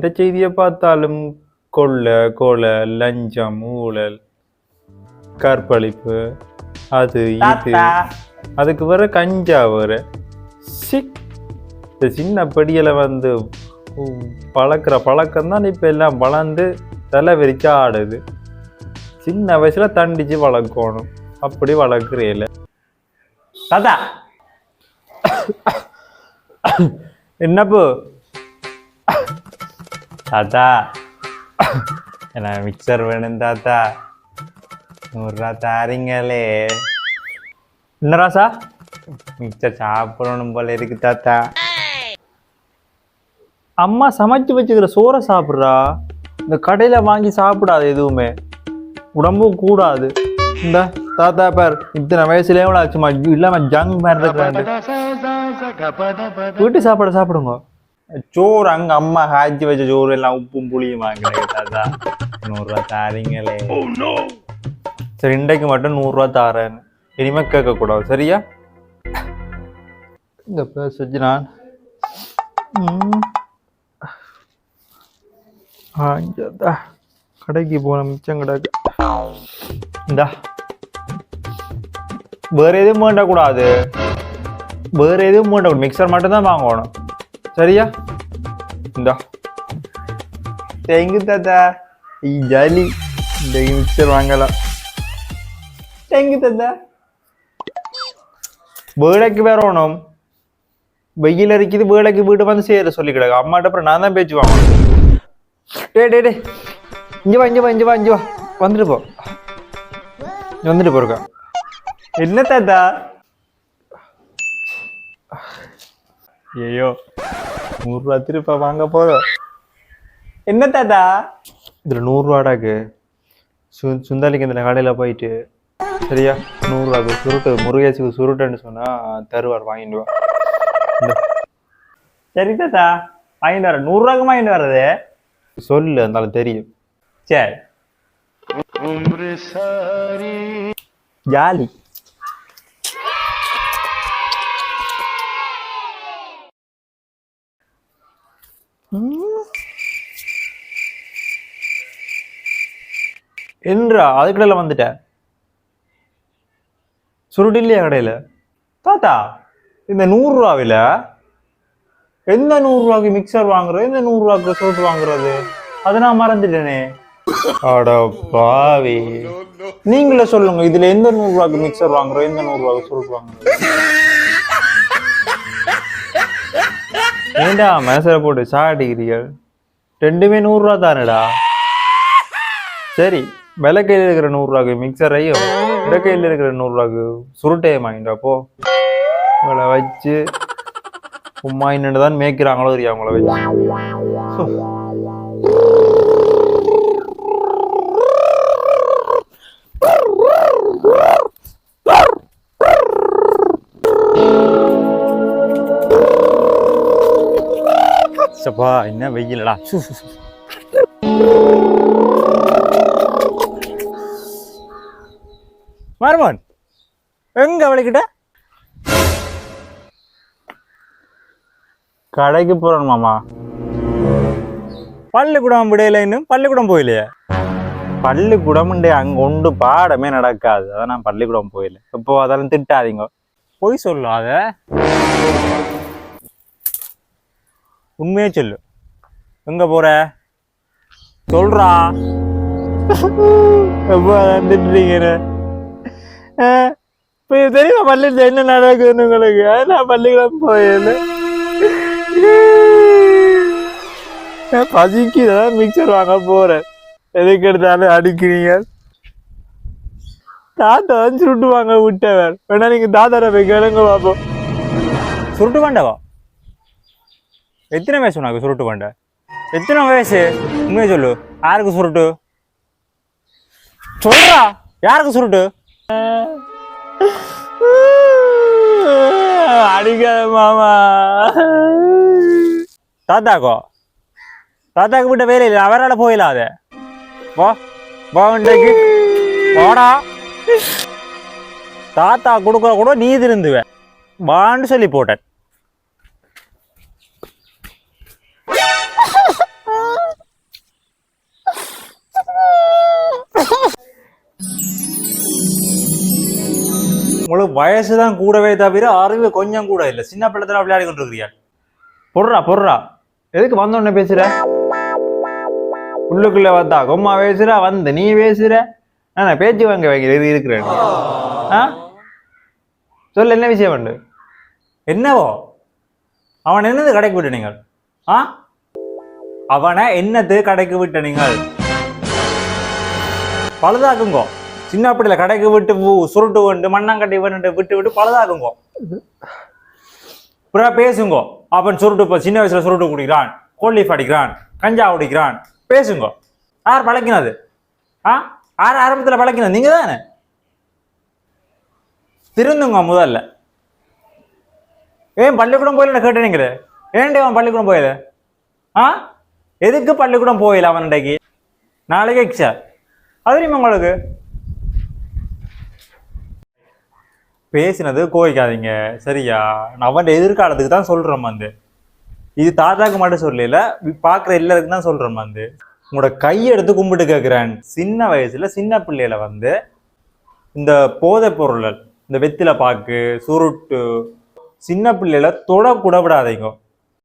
எந்த செய்தியை பார்த்தாலும் கொள்ளை கொலை லஞ்சம் ஊழல் கற்பழிப்பு அது இது. அதுக்கு வர கஞ்சா வர. சிக். இந்த சின்ன படியில வந்து பழக்கிற பழக்கம் தான் இப்போ எல்லாம் வளர்ந்து தலை விரிச்சு ஆடுது. சின்ன வயசுல தண்டிச்சு வளர்க்கணும். அப்படி வளர்க்குறேல. தாத்தா. என்னப்பு? தாத்தா. எனக்கு மிக்சர் வேணும் தாத்தா. நூறுரூவா தாரீங்களே. என்ன ராசா? மிக்சர் சாப்பிடணும் போல இருக்கு தாத்தா. அம்மா சமைச்சு வச்சுக்கிற சோறை சாப்பிட்றா. இந்த கடையில வாங்கி சாப்பிடாது எதுவுமே. உடம்பும் கூடாது. இந்த தாத்தா பார் இத்தனை வயசுலயே கூட சும்மா இல்லாம ஜங் மாதிரி இருக்கிறாரு. வீட்டு சாப்பாடு சாப்பிடுங்க. சோறு அங்க அம்மா காய்ச்சி வச்ச சோறு எல்லாம் உப்பும் புளியும் வாங்கினேன் நூறுரூவா தாரீங்களே சரி இன்றைக்கு மட்டும் நூறுரூவா தாரேன் இனிமே கேட்கக்கூடாது சரியா இந்த பேர் இங்கதா. கடைக்கு போன மிச்சம் கிடக்கு இந்தா வேற எதுவும் வேண்டக்கூடாது வேற எதுவும் வேண்டக்கூடாது மிக்சர் மட்டும் தான் வாங்கணும் சரியா இந்தா தேங்க்யூ தாத்தா ஈ, ஜாலி இந்த மிக்சர் வாங்கலாம் தேங்க்யூ தாத்தா வேலைக்கு வரணும் வெயில் அரிக்குது வேலைக்கு வீட்டு வந்து சேர சொல்லி கிடக்கு அம்மாட்ட அப்புறம் நான் தான் பேச்சு வாங்கணும் டே டே டே இங்க வா இங்க வா இங்க வா இங்க வா வந்துட்டு போ இங்க வந்துட்டு போருக்கா என்ன தாத்தா ஐயோ நூறுரூவா திருப்ப வாங்க போதும் என்ன தாத்தா? இதுல நூறுரூவாடாக்கு சு சுந்தாலிக்கு இந்த கடையில் போயிட்டு சரியா? நூறுரூவாக்கு சுருட்டு முருகேசுக்கு சுருட்டுன்னு சொன்னா தருவார் வாங்கிட்டு வா. சரி தாத்தா வாங்கிட்டு வரேன் நூறுரூவாக்கு வாங்கிட்டு வர்றது? சொல்லு இருந்தாலும் தெரியும். சரி. ஜாலி. என்றா அது கடையில் வந்துட்ட. சுருட்டு இல்லையா கடையில்? தாத்தா இந்த நூறுரூவாவில் எந்த நூறுரூவாக்கு மிக்சர் வாங்குறது எந்த நூறுரூவாக்கு சுருட்டு வாங்குறது? அதை நான் மறந்துட்டேனே. அட பாவி. நீங்களே சொல்லுங்க இதுல எந்த நூறுரூவாக்கு மிக்சர் வாங்குறோம் எந்த நூறுரூவாக்கு சுருட்டு வாங்குறோம் ஏண்டா மேசரை போட்டு சாடிக்கிறீர்கள் ரெண்டுமே நூறுரூவா தானடா. சரி விலை கையில் இருக்கிற நூறுரூவாக்கு மிக்சரையும் இடக்கையில் இருக்கிற நூறுரூவாக்கு சுருட்டையும் வாங்கிட்டா போ. இவளை வச்சு உம்மா இன்னும் தான் மேய்க்கிறாங்களோ தெரியும் அவங்கள வச்சு. சப்பா என்ன வெயிலடா. மருமன் எங்க அவளுக்கிட்ட கடைக்கு போறோம் மாமா. பள்ளிக்கூடம் விடையில இன்னும்? பள்ளிக்கூடம் போயிலையே? பள்ளிக்கூடம்ண்டே அங்க ஒன்று பாடமே நடக்காது. அதான் நான் பள்ளிக்கூடம் போயில. இப்போ அதெல்லாம் திட்டாதீங்க. போய் சொல்லாத. உண்மையே சொல்லு. எங்க போற? சொல்றா. திட்டுறீங்க இப்போ தெரியுமா பள்ளியில் என்ன நடக்குதுன்னு உங்களுக்கு? நான் பள்ளிக்கூடம் போயில பசிக்கு தான் மிக்சர் வாங்க போறேன். எதுக்கு எடுத்தாலும் அடிக்கிறீங்க. தாத்தா வந்து வாங்க விட்டவர். வேணா நீங்க தாத்தாரை போய் கேளுங்க பாப்போம். சுருட்டு பண்டவா எத்தனை வயசு உனக்கு சுருட்டு பண்ட எத்தனை வயசு? உண்மையை சொல்லு. யாருக்கு சுருட்டு? சொல்றா. யாருக்கு சுருட்டு? அடிக்காத மாமா. தாத்தாக்கோ. தாத்தாக்கு விட்ட வேலை இல்லை. அவரால் போயிடாத வா வா இன்றைக்கு. வாடா தாத்தா கொடுக்குற கூட நீ திருந்துவ. வான்னு சொல்லி போட்டேன். உங்களுக்கு வயசு தான் கூடவே தவிர அறிவு கொஞ்சம் கூட இல்லை. சின்ன பிள்ளை விளையாடி கொண்டு இருக்கிறியா? பொர்றா பொர்றா. எதுக்கு வந்தோடனே பேசுற? உள்ளுக்குள்ள வந்தா கொம்மா பேசுற வந்து நீ பேசுற. நான் பேச்சு வாங்க வைக்கிற இது இருக்கிறேன். ஆ? சொல்லு என்ன விஷயம் உண்டு? என்னவோ? அவன் என்னது கடைக்கு விட்டு நீங்கள்? ஆ? அவனை என்னது கடைக்கு விட்ட நீங்கள்? பழுதாக்குங்கோ. சின்ன பிள்ளைல கடைக்கு விட்டு சுருட்டு வந்து மண்ணாங்கட்டி வந்து விட்டு விட்டு பழுதாக்குங்கோ. அப்புறம் பேசுங்கோ. அவன் சுருட்டு இப்போ சின்ன வயசுல சுருட்டு குடிக்கிறான் கோல்லிஃப் அடிக்கிறான் கஞ்சா குடிக்கிறான் பேசுங்கோ. யார் பழக்கினது? ஆ? யார் ஆரம்பத்தில் பழக்கினது? நீங்க தானே? திருந்துங்க முதல்ல. ஏன் பள்ளிக்கூடம் போயில கேட்டீங்களே ஏன்டே அவன் பள்ளிக்கூடம் போயல? ஆ? எதுக்கு பள்ளிக்கூடம் போயில அவன் இன்றைக்கு? நாளைக்கு எக்ஸா? அது உங்களுக்கு? பேசினது கோவிக்காதீங்க. சரியா? நான் அவன் எதிர்காலத்துக்கு தான் சொல்கிறோம் வந்து இது தாத்தாக்கு மட்டும் சொல்லல பார்க்குற எல்லாருக்கும் தான் சொல்கிறோம் வந்து உங்களோட கையெடுத்து கும்பிட்டு கேட்குறேன் சின்ன வயசில் சின்ன பிள்ளையில வந்து இந்த போதைப் பொருள்கள் இந்த வெத்தில பாக்கு சுருட்டு சின்ன பிள்ளையில தொட கூட விடாதீங்க.